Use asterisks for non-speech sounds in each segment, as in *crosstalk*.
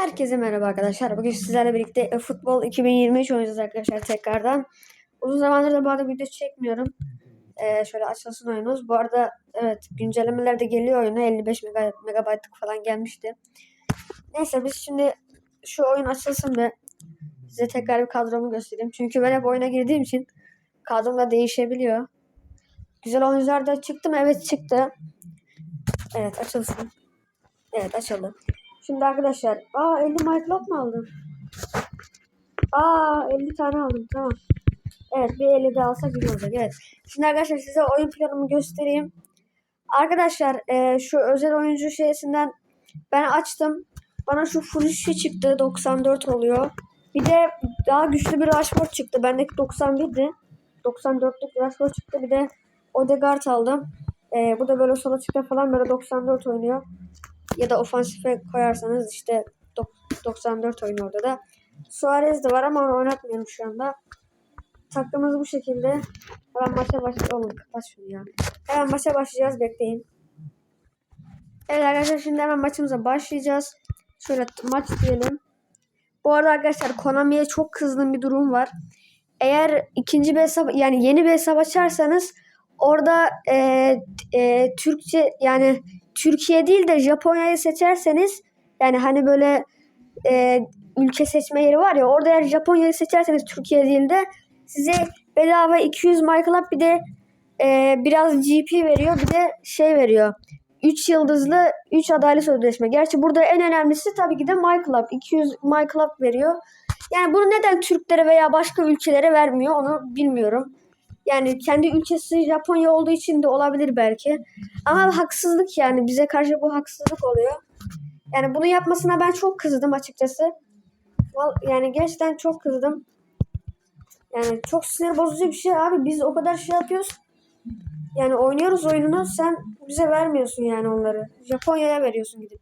Herkese merhaba arkadaşlar. Bugün sizlerle birlikte e, futbol 2023 oynayacağız arkadaşlar tekrardan. Uzun zamandır da bu arada video çekmiyorum. Ee, şöyle açılsın oyunumuz. Bu arada evet güncellemeler de geliyor oyuna. 55 mega, megabaytlık falan gelmişti. Neyse biz şimdi şu oyun açılsın ve size tekrar bir kadromu göstereyim. Çünkü ben hep oyuna girdiğim için kadrom da değişebiliyor. Güzel oyuncular da çıktı mı? Evet çıktı. Evet açılsın. Evet açıldı. Şimdi arkadaşlar. Aa 50 MyClub mı aldım? Aa 50 tane aldım tamam. Evet bir 50 de alsak güzel olacak. Evet. Şimdi arkadaşlar size oyun planımı göstereyim. Arkadaşlar e, şu özel oyuncu şeysinden ben açtım. Bana şu Fulişi çıktı 94 oluyor. Bir de daha güçlü bir Rashford çıktı. Bendeki 91'di. 94'lük Rashford çıktı. Bir de Odegaard aldım. E, bu da böyle sol açıkta falan böyle 94 oynuyor. Ya da ofansife koyarsanız işte dok- 94 oynuyor orada da. Suarez de var ama onu oynatmıyorum şu anda. Takımımız bu şekilde. Hemen maça başlayalım. Oğlum kapat şunu ya. Hemen maça başlayacağız. Bekleyin. Evet arkadaşlar şimdi hemen maçımıza başlayacağız. Şöyle maç diyelim. Bu arada arkadaşlar Konami'ye çok kızdığım bir durum var. Eğer ikinci bir hesap yani yeni bir hesap açarsanız orada e, e, Türkçe yani Türkiye değil de Japonya'yı seçerseniz yani hani böyle e, ülke seçme yeri var ya orada eğer Japonya'yı seçerseniz Türkiye değil de size bedava 200 MyClub bir de e, biraz GP veriyor bir de şey veriyor. 3 yıldızlı 3 adalet sözleşme. Gerçi burada en önemlisi tabii ki de MyClub. 200 MyClub veriyor. Yani bunu neden Türklere veya başka ülkelere vermiyor onu bilmiyorum. Yani kendi ülkesi Japonya olduğu için de olabilir belki. Ama haksızlık yani bize karşı bu haksızlık oluyor. Yani bunu yapmasına ben çok kızdım açıkçası. Yani gerçekten çok kızdım. Yani çok sinir bozucu bir şey abi. Biz o kadar şey yapıyoruz. Yani oynuyoruz oyununu sen bize vermiyorsun yani onları. Japonya'ya veriyorsun gidip.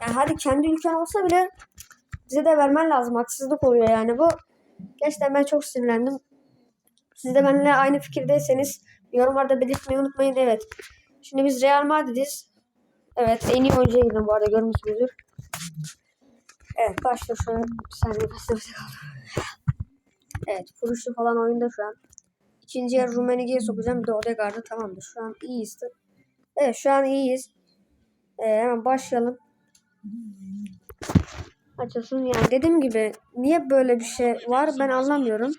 Yani hadi kendi ülken olsa bile bize de vermen lazım. Haksızlık oluyor yani bu. Gerçekten ben çok sinirlendim. Siz de benimle aynı fikirdeyseniz yorumlarda belirtmeyi unutmayın. Evet. Şimdi biz Real Madrid'iz. Evet en iyi oyuncuya bu arada görmüşsünüzdür. Evet başla şu an. Bir. Evet Furuşlu falan oyunda şu an. İkinci yer Rumenige'ye sokacağım. Bir de Odegaard'ı tamamdır. Şu an iyiyiz. Evet şu an iyiyiz. Ee, hemen başlayalım. Açılsın yani dediğim gibi niye böyle bir şey var ben anlamıyorum.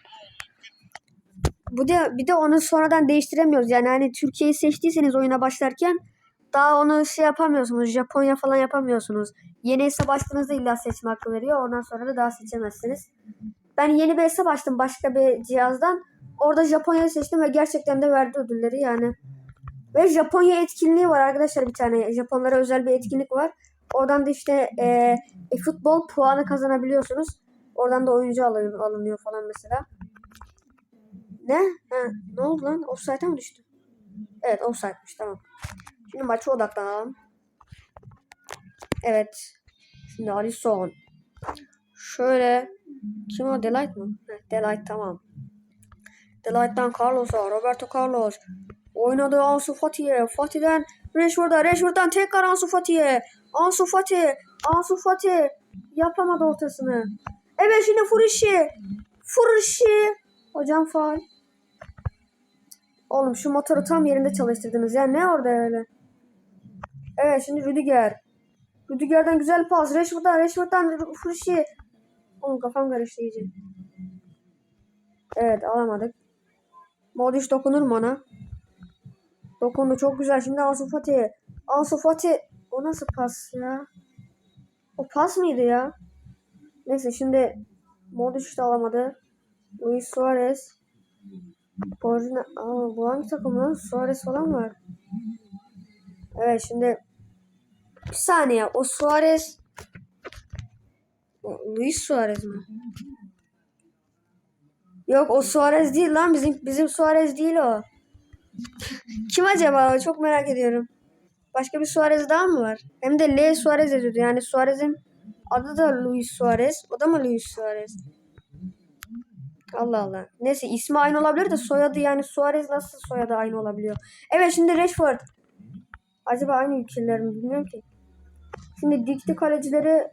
Bu da bir de onu sonradan değiştiremiyoruz. Yani hani Türkiye'yi seçtiyseniz oyuna başlarken daha onu şey yapamıyorsunuz. Japonya falan yapamıyorsunuz. Yeni hesap açtığınızda illa seçme hakkı veriyor. Ondan sonra da daha seçemezsiniz. Ben yeni bir hesap açtım başka bir cihazdan. Orada Japonya'yı seçtim ve gerçekten de verdi ödülleri yani. Ve Japonya etkinliği var arkadaşlar bir tane. Japonlara özel bir etkinlik var. Oradan da işte e, e, futbol puanı kazanabiliyorsunuz. Oradan da oyuncu alın, alınıyor falan mesela. Ne? Ha, ne oldu lan? Offside'a mı düştü? Evet offside'miş tamam. Şimdi maça odaklanalım. Evet. Şimdi Alisson. Şöyle. Kim o? Delight mı? Heh, Delight tamam. Delight'tan Carlos'a. Roberto Carlos. Oynadı Ansu Fati'ye. Fati'den Rashford'a. Rashford'dan tekrar Ansu Fati'ye. Ansu Fati. Ansu Fati. Yapamadı ortasını. Evet şimdi Furişi. Furişi. Hocam faal. Oğlum şu motoru tam yerinde çalıştırdınız ya. Ne orada öyle? Evet şimdi Rüdiger. Rüdiger'den güzel pas. Rashford'dan. Rashford'dan Furişi. Oğlum kafam karıştı iyice. Evet alamadık. Modric dokunur mu ona? Dokundu çok güzel. Şimdi Ansu Fati. Ansu Fati. O nasıl pas ya? O pas mıydı ya? Neyse şimdi Modric de alamadı. Luis Suarez. Borjina. Aa, bu hangi takım lan? Suarez falan var. Evet şimdi bir saniye. O Suarez Luis Suarez mi? Yok o Suarez değil lan. Bizim bizim Suarez değil o. Kim acaba? Çok merak ediyorum. Başka bir Suarez daha mı var? Hem de L Suarez yazıyordu. Yani Suarez'in adı da Luis Suarez. O da mı Luis Suarez? Allah Allah. Neyse ismi aynı olabilir de soyadı yani Suarez nasıl soyadı aynı olabiliyor? Evet şimdi Rashford. Acaba aynı ülkeler mi bilmiyorum ki. Şimdi dikti kalecileri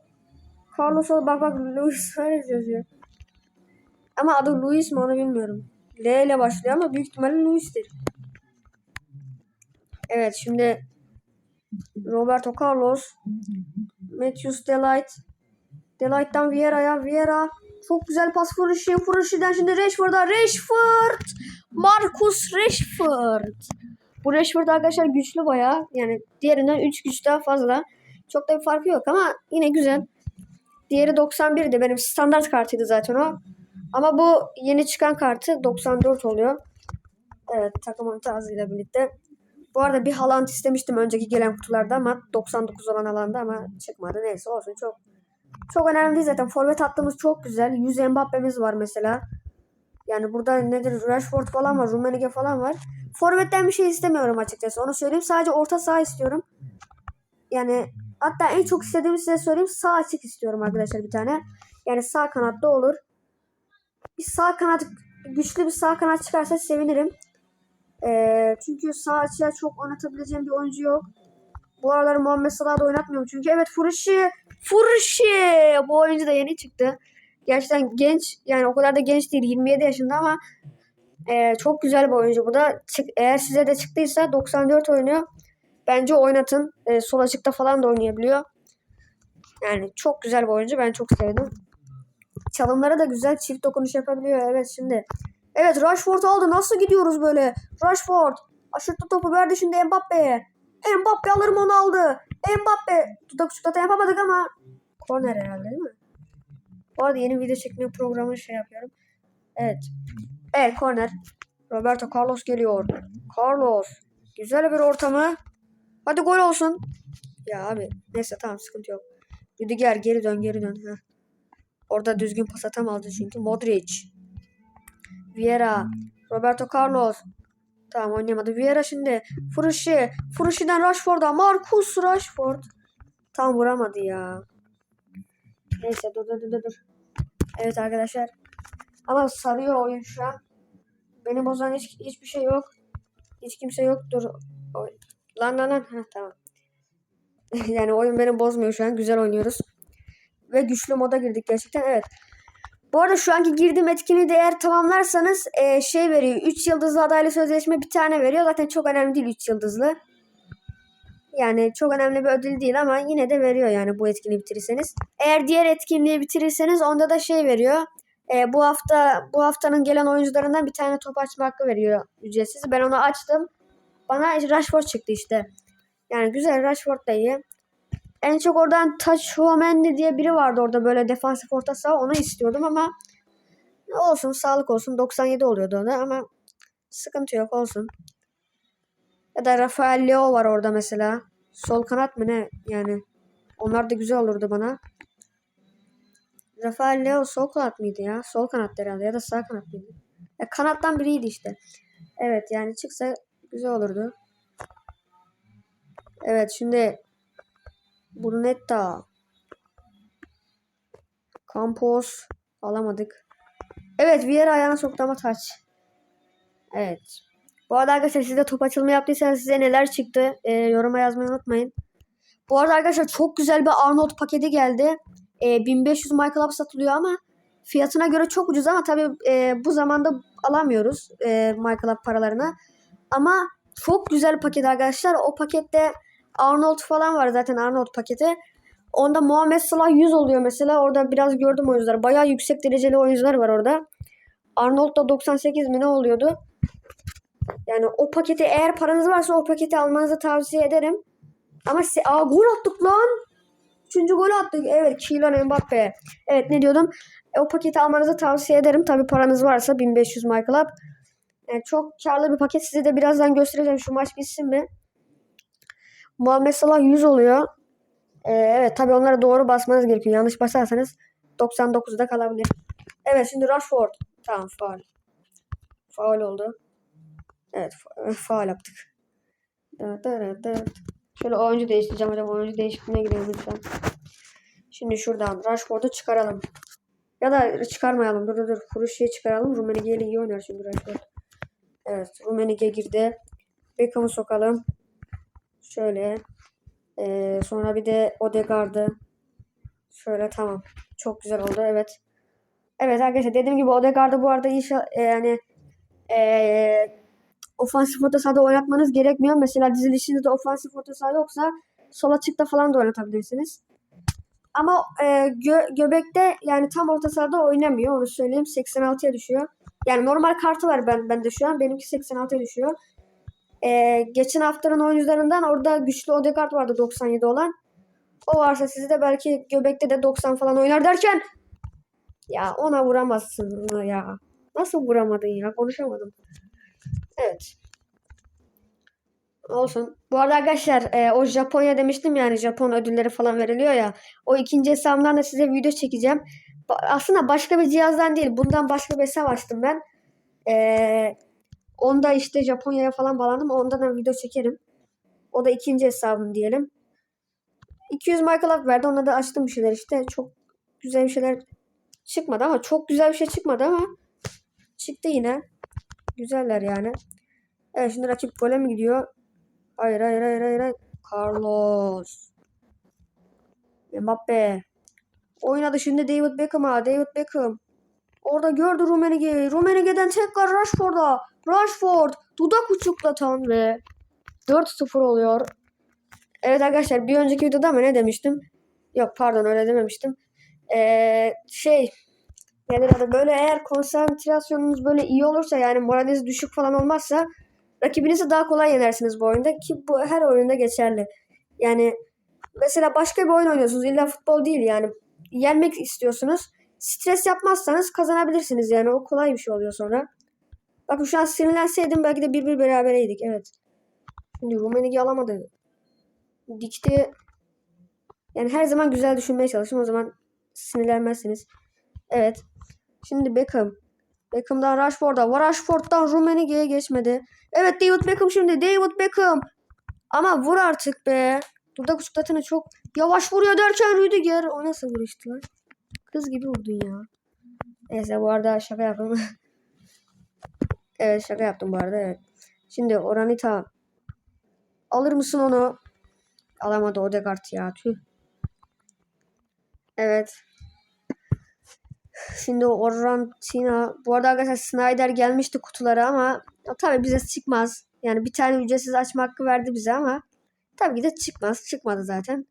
Carlos'a bak bak Luis Suarez yazıyor. Ama adı Luis mi onu bilmiyorum. L ile başlıyor ama büyük ihtimalle Luis'tir. Evet şimdi Roberto Carlos Matthews Delight Delight'tan Vieira'ya Vieira çok güzel pas vuruşu vuruşudan şimdi Rashford'a. Rashford! Marcus Rashford! Bu Rashford arkadaşlar güçlü bayağı. Yani diğerinden 3 güç daha fazla. Çok da bir farkı yok ama yine güzel. Diğeri 91'di benim standart kartıydı zaten o. Ama bu yeni çıkan kartı 94 oluyor. Evet takımın tarzıyla birlikte. Bu arada bir Haaland istemiştim önceki gelen kutularda ama 99 olan alanda ama çıkmadı. Neyse olsun çok çok önemli değil zaten. Forvet hattımız çok güzel. 100 Mbappe'miz var mesela. Yani burada nedir Rashford falan var, Rummenigge falan var. Forvet'ten bir şey istemiyorum açıkçası. Onu söyleyeyim. Sadece orta saha istiyorum. Yani hatta en çok istediğimi size söyleyeyim. Sağ açık istiyorum arkadaşlar bir tane. Yani sağ kanatta olur. Bir sağ kanat güçlü bir sağ kanat çıkarsa sevinirim. Ee, çünkü sağ açığa çok oynatabileceğim bir oyuncu yok. Bu aralar Muhammed Salah'ı da oynatmıyorum. Çünkü evet Furuşi, Furuşi bu oyuncu da yeni çıktı. Gerçekten genç yani o kadar da genç değil 27 yaşında ama e, çok güzel bir oyuncu bu da. Çık, eğer size de çıktıysa 94 oynuyor. Bence oynatın. E, sol açıkta falan da oynayabiliyor. Yani çok güzel bir oyuncu. Ben çok sevdim. Çalımları da güzel. Çift dokunuş yapabiliyor. Evet şimdi. Evet Rashford aldı. Nasıl gidiyoruz böyle? Rashford. Aşırttı topu verdi şimdi Mbappe'ye. Mbappe alırım onu aldı. Mbappe. Dudak şutata yapamadık ama. Korner herhalde değil mi? Bu arada yeni video çekme programı şey yapıyorum. Evet. Evet korner. Roberto Carlos geliyor. Carlos. Güzel bir ortamı. Hadi gol olsun. Ya abi. Neyse tamam sıkıntı yok. Rüdiger geri dön geri dön. Heh. Orada düzgün pas atamadı çünkü. Modric. Vieira. Roberto Carlos. Tamam oynayamadı. Vieira şimdi. Furuşi. Furuşi'den Rashford'a. Marcus Rashford. Tam vuramadı ya. Neyse dur dur dur dur. Evet arkadaşlar. Ama sarıyor oyun şu an. Beni bozan hiç, hiçbir şey yok. Hiç kimse yok. Dur. Oy. Lan lan lan. Heh, tamam. *laughs* yani oyun beni bozmuyor şu an. Güzel oynuyoruz. Ve güçlü moda girdik gerçekten. Evet. Bu arada şu anki girdiğim etkinliği de eğer tamamlarsanız e, şey veriyor. 3 yıldızlı adaylı sözleşme bir tane veriyor. Zaten çok önemli değil 3 yıldızlı. Yani çok önemli bir ödül değil ama yine de veriyor yani bu etkinliği bitirirseniz. Eğer diğer etkinliği bitirirseniz onda da şey veriyor. E, bu hafta bu haftanın gelen oyuncularından bir tane top açma hakkı veriyor ücretsiz. Ben onu açtım. Bana Rashford çıktı işte. Yani güzel Rashford da iyi. En çok oradan Tachuamendi diye biri vardı orada böyle defansif orta saha onu istiyordum ama olsun sağlık olsun 97 oluyordu ona ama sıkıntı yok olsun. Ya da Rafael Leo var orada mesela. Sol kanat mı ne yani. Onlar da güzel olurdu bana. Rafael Leo sol kanat mıydı ya? Sol kanat herhalde ya da sağ kanat mıydı? Ya kanattan biriydi işte. Evet yani çıksa güzel olurdu. Evet şimdi Brunetta. Campos. Alamadık. Evet Vieira ayağına soktu ama taç. Evet. Bu arada arkadaşlar siz de top açılma yaptıysanız size neler çıktı e, yoruma yazmayı unutmayın. Bu arada arkadaşlar çok güzel bir Arnold paketi geldi. E, 1500 Michael Up satılıyor ama fiyatına göre çok ucuz ama tabii e, bu zamanda alamıyoruz e, Michael Up paralarına. Ama çok güzel paket arkadaşlar. O pakette Arnold falan var zaten Arnold paketi. Onda Muhammed Salah 100 oluyor mesela. Orada biraz gördüm oyuncular. Bayağı yüksek dereceli oyuncular var orada. Arnold da 98 mi ne oluyordu? Yani o paketi eğer paranız varsa o paketi almanızı tavsiye ederim. Ama Aa, gol attık lan. Üçüncü gol attık. Evet Kylian Mbappe. Evet ne diyordum? E, o paketi almanızı tavsiye ederim. Tabi paranız varsa 1500 Michael Up. Yani çok karlı bir paket. Size de birazdan göstereceğim. Şu maç bitsin mi? Muhammed Salah 100 oluyor. Ee, evet tabi onlara doğru basmanız gerekiyor. Yanlış basarsanız 99'da kalabilir. Evet şimdi Rashford. Tamam faul. Faul oldu. Evet fa *laughs* faul yaptık. Dıt dıt dıt. Şöyle oyuncu değiştireceğim hocam. Oyuncu değişikliğine gidelim lütfen. Şimdi şuradan Rashford'u çıkaralım. Ya da çıkarmayalım. Dur dur dur. Furuşi'yi çıkaralım. Rummenigge ile iyi oynar çünkü Rashford. Evet. Rummenigge girdi. Beckham'ı sokalım. Şöyle. Ee, sonra bir de Odegaard'ı. Şöyle tamam. Çok güzel oldu evet. Evet arkadaşlar dediğim gibi Odegaard'ı bu arada inşallah yani eee ofansif orta sahada oynatmanız gerekmiyor. Mesela dizilişinizde ofansif orta saha yoksa sol açıkta falan da oynatabilirsiniz. Ama e, gö- göbekte yani tam orta sahada oynamıyor. Onu söyleyeyim. 86'ya düşüyor. Yani normal kartı var ben bende şu an. Benimki 86'ya düşüyor. E, geçen haftanın oyuncularından orada güçlü Odegaard vardı 97 olan. O varsa sizde belki göbekte de 90 falan oynar derken ya ona vuramazsın ya. Nasıl vuramadın ya? Konuşamadım. Evet. Olsun. Bu arada arkadaşlar e, o Japonya demiştim yani Japon ödülleri falan veriliyor ya. O ikinci hesabımdan da size video çekeceğim. Ba- aslında başka bir cihazdan değil. Bundan başka bir hesap açtım ben. E, onda işte Japonya'ya falan bağlandım. Ondan da video çekerim. O da ikinci hesabım diyelim. 200 Michael Up verdi. Ona da açtım bir şeyler işte. Çok güzel bir şeyler çıkmadı ama çok güzel bir şey çıkmadı ama çıktı yine. Güzeller yani. Evet şimdi rakip gole mi gidiyor? Hayır hayır hayır hayır. hayır. Carlos. Mbappe. Oynadı şimdi David Beckham'a. David Beckham. Orada gördü Rummenigge'yi. Rummenigge'den tekrar Rashford'a. Rashford dudak uçuklatan ve 4-0 oluyor. Evet arkadaşlar bir önceki videoda mı ne demiştim? Yok pardon öyle dememiştim. Ee, şey yani adı böyle eğer konsantrasyonunuz böyle iyi olursa yani moraliniz düşük falan olmazsa rakibinizi daha kolay yenersiniz bu oyunda ki bu her oyunda geçerli. Yani mesela başka bir oyun oynuyorsunuz illa futbol değil yani yenmek istiyorsunuz. Stres yapmazsanız kazanabilirsiniz yani o kolay bir şey oluyor sonra. Bakın şu an sinirlenseydim belki de bir bir berabereydik evet. Şimdi Rumenigi alamadı. Dikti. Yani her zaman güzel düşünmeye çalışın o zaman sinirlenmezsiniz. Evet. Şimdi Beckham. Beckham'dan Rashford'a. Rashford'dan Rummenigge'ye geçmedi. Evet David Beckham şimdi. David Beckham. Ama vur artık be. Dudak uçuklatını çok yavaş vuruyor derken Rüdiger. O nasıl vuruştu lan? Kız gibi vurdun ya. Neyse bu arada şaka yaptım. *laughs* evet şaka yaptım bu arada evet. Şimdi Oranita. Alır mısın onu? Alamadı Odegaard ya tüh. Evet. Şimdi Orantina. Bu arada arkadaşlar Snyder gelmişti kutulara ama tabii bize çıkmaz. Yani bir tane ücretsiz açma hakkı verdi bize ama tabii ki de çıkmaz. Çıkmadı zaten.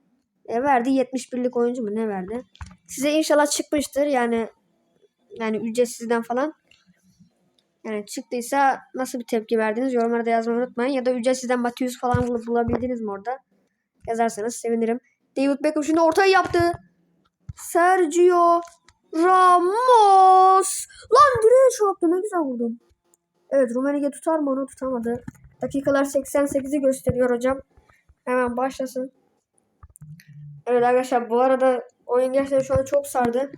E, verdi 71'lik oyuncu mu ne verdi? Size inşallah çıkmıştır yani yani ücretsizden falan. Yani çıktıysa nasıl bir tepki verdiniz yorumlarda yazmayı unutmayın. Ya da ücretsizden Matius falan bul- bulabildiniz mi orada? Yazarsanız sevinirim. David Beckham şimdi ortayı yaptı. Sergio Ramos. Lan direğe çarptı ne güzel vurdum. Evet Rumenige tutar mı onu tutamadı. Dakikalar 88'i gösteriyor hocam. Hemen başlasın. Evet arkadaşlar bu arada oyun gerçekten şu an çok sardı.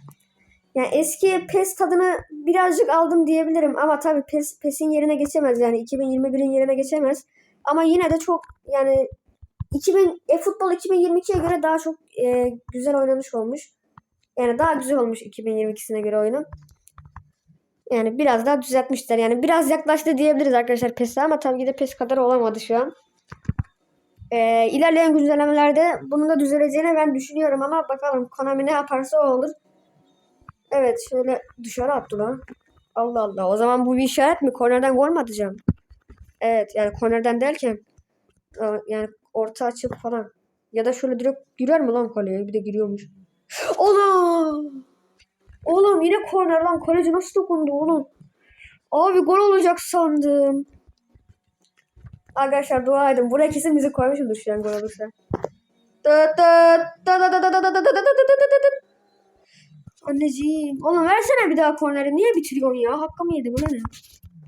Yani eski PES tadını birazcık aldım diyebilirim ama tabii PES, PES'in yerine geçemez yani 2021'in yerine geçemez. Ama yine de çok yani 2000 e, futbol 2022'ye göre daha çok e, güzel oynanmış olmuş. Yani daha güzel olmuş 2022'sine göre oyunun. Yani biraz daha düzeltmişler. Yani biraz yaklaştı diyebiliriz arkadaşlar PES'e ama tabii ki de PES kadar olamadı şu an. Ee, ilerleyen güncellemelerde bunun da düzeleceğini ben düşünüyorum ama bakalım Konami ne yaparsa o olur. Evet şöyle dışarı attı lan. Allah Allah. O zaman bu bir işaret mi? Kornerden gol mü atacağım? Evet yani kornerden derken e, yani orta açıp falan. Ya da şöyle direkt girer mi lan kaleye? Bir de giriyormuş. Oğlum. Oğlum yine korner lan. Kaleci nasıl dokundu oğlum? Abi gol olacak sandım. Arkadaşlar dua edin. Buraya kesin müzik koymuşumdur şu an gol olursa. Anneciğim. Oğlum versene bir daha korneri. Niye bitiriyorsun ya? Hakkımı yedi. Bu ne?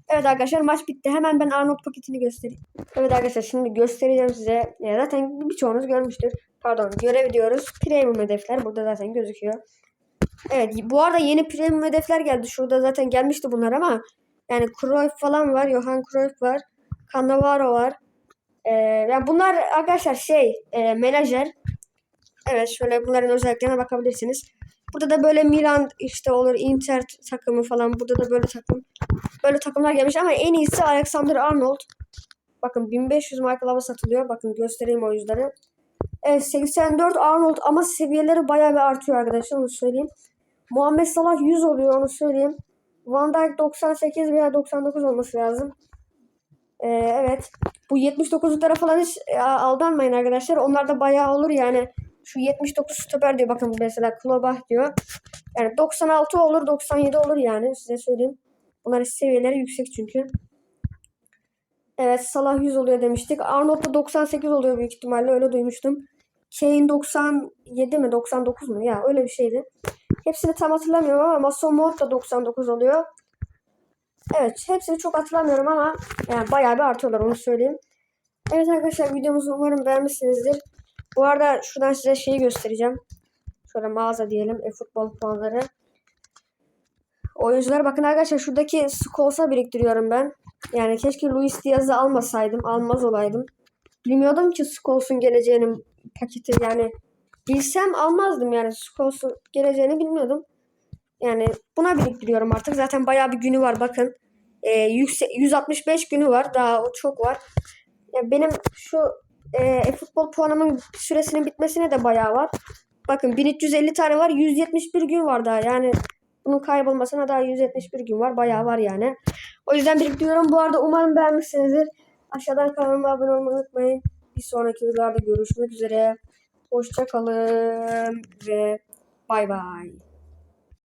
Evet arkadaşlar maç bitti. Hemen ben Arnold paketini göstereyim. Evet arkadaşlar şimdi göstereceğim size. Ya zaten birçoğunuz görmüştür. Pardon görev diyoruz. Premium hedefler. Burada zaten gözüküyor. Evet bu arada yeni premium hedefler geldi. Şurada zaten gelmişti bunlar ama yani Cruyff falan var. Johan Cruyff var. Cannavaro var. Ee, yani bunlar arkadaşlar şey e, menajer. Evet şöyle bunların özelliklerine bakabilirsiniz. Burada da böyle Milan işte olur Inter takımı falan. Burada da böyle takım böyle takımlar gelmiş ama en iyisi Alexander Arnold. Bakın 1500 markalara satılıyor. Bakın göstereyim oyuncuları. Evet 84 Arnold ama seviyeleri bayağı bir artıyor arkadaşlar onu söyleyeyim. Muhammed Salah 100 oluyor onu söyleyeyim. Van Dijk 98 veya 99 olması lazım. Ee, evet. Bu 79'luklara falan hiç e, aldanmayın arkadaşlar. Onlar da bayağı olur yani. Şu 79 stoper diyor bakın mesela Klobah diyor. Yani 96 olur 97 olur yani size söyleyeyim. Bunların seviyeleri yüksek çünkü. Evet Salah 100 oluyor demiştik. Arnold da 98 oluyor büyük ihtimalle öyle duymuştum. Kane 97 mi 99 mu ya öyle bir şeydi. Hepsini tam hatırlamıyorum ama Mason Mount da 99 oluyor. Evet hepsini çok hatırlamıyorum ama yani bayağı bir artıyorlar onu söyleyeyim. Evet arkadaşlar videomuzu umarım beğenmişsinizdir. Bu arada şuradan size şeyi göstereceğim. Şöyle mağaza diyelim. E-futbol puanları. Oyuncular bakın arkadaşlar şuradaki Scholes'a biriktiriyorum ben. Yani keşke Luis Diaz'ı almasaydım. Almaz olaydım. Bilmiyordum ki Scholes'un geleceğinin paketi yani. Bilsem almazdım yani. Scholes'un geleceğini bilmiyordum. Yani buna biriktiriyorum artık. Zaten bayağı bir günü var bakın. Ee, yüksek, 165 günü var. Daha o çok var. Ya benim şu e, futbol puanımın süresinin bitmesine de bayağı var. Bakın 1350 tane var. 171 gün var daha. Yani bunun kaybolmasına daha 171 gün var. Bayağı var yani. O yüzden biriktiriyorum. Bu arada umarım beğenmişsinizdir. Aşağıdan kanalıma abone olmayı unutmayın. Bir sonraki videolarda görüşmek üzere. Hoşçakalın ve bay bay.